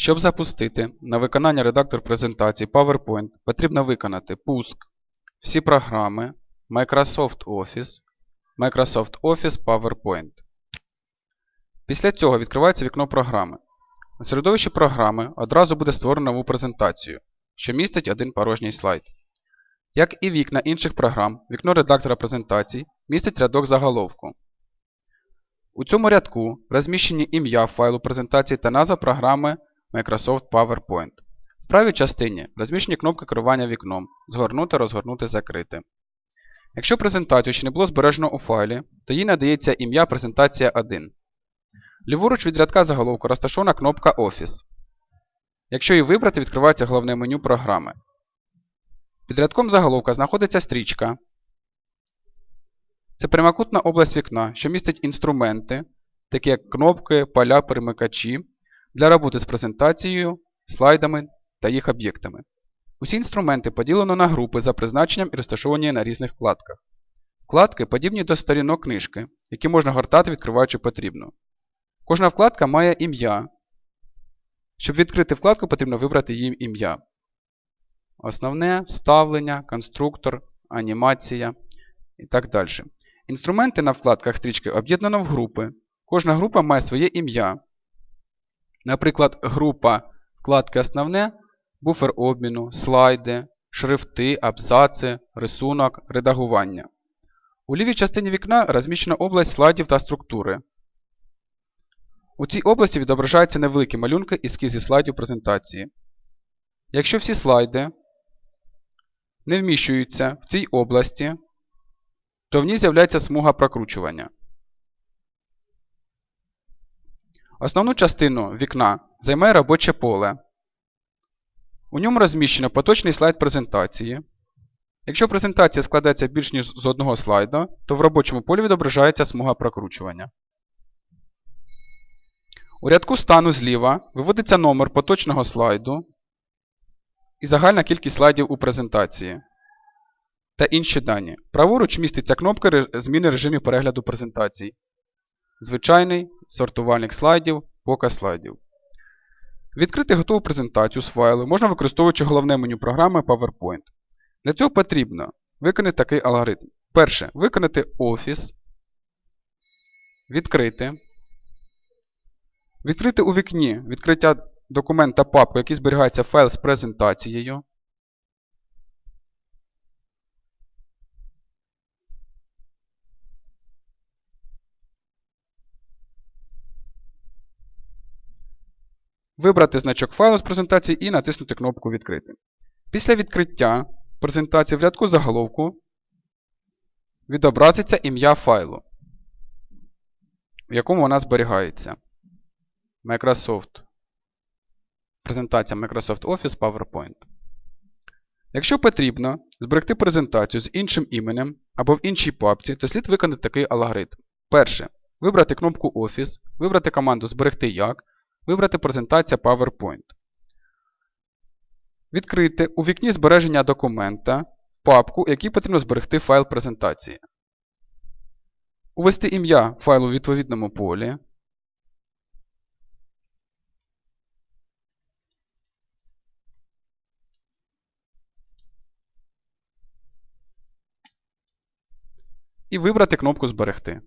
Щоб запустити на виконання редактор презентації PowerPoint, потрібно виконати пуск, всі програми, Microsoft Office, Microsoft Office PowerPoint. Після цього відкривається вікно програми. У середовищі програми одразу буде створено нову презентацію, що містить один порожній слайд. Як і вікна інших програм, вікно редактора презентацій містить рядок заголовку. У цьому рядку розміщені ім'я файлу презентації та назва програми Microsoft PowerPoint. В правій частині розміщені кнопки керування вікном Згорнути, розгорнути, закрити. Якщо презентацію ще не було збережено у файлі, то їй надається ім'я Презентація 1. Ліворуч від рядка заголовку розташована кнопка Office. Якщо її вибрати, відкривається головне меню програми. Під рядком заголовка знаходиться стрічка. Це прямокутна область вікна, що містить інструменти, такі як кнопки, поля, перемикачі, для роботи з презентацією, слайдами та їх об'єктами. Усі інструменти поділено на групи за призначенням і розташовані на різних вкладках. Вкладки подібні до сторінок книжки, які можна гортати, відкриваючи потрібну. Кожна вкладка має ім'я. Щоб відкрити вкладку, потрібно вибрати її ім'я. Основне, вставлення, конструктор, анімація і так далі. Інструменти на вкладках стрічки об'єднано в групи. Кожна група має своє ім'я. Наприклад, група вкладки Основне, буфер обміну, слайди, шрифти, абзаци, рисунок, редагування. У лівій частині вікна розміщена область слайдів та структури. У цій області відображаються невеликі малюнки ескізи слайдів презентації. Якщо всі слайди не вміщуються в цій області, то в ній з'являється смуга прокручування. Основну частину вікна займає робоче поле. У ньому розміщено поточний слайд презентації. Якщо презентація складається більш ніж з одного слайду, то в робочому полі відображається смуга прокручування. У рядку стану зліва виводиться номер поточного слайду і загальна кількість слайдів у презентації та інші дані. Праворуч міститься кнопка зміни режимів перегляду презентацій. Звичайний сортувальник слайдів, показ слайдів. Відкрити готову презентацію з файлу можна використовуючи головне меню програми PowerPoint. Для цього потрібно виконати такий алгоритм. Перше. Виконати Office. Відкрити. Відкрити у вікні відкриття документа папку, який зберігається файл з презентацією. Вибрати значок файлу з презентації і натиснути кнопку Відкрити. Після відкриття презентації в рядку заголовку відобразиться ім'я файлу, в якому вона зберігається. Microsoft. Презентація Microsoft Office PowerPoint. Якщо потрібно зберегти презентацію з іншим іменем або в іншій папці, то слід виконати такий алгоритм. Перше. Вибрати кнопку Office, вибрати команду Зберегти як, вибрати презентація PowerPoint. Відкрити у вікні збереження документа папку, який потрібно зберегти файл презентації. Увести ім'я файлу у відповідному полі. І вибрати кнопку Зберегти.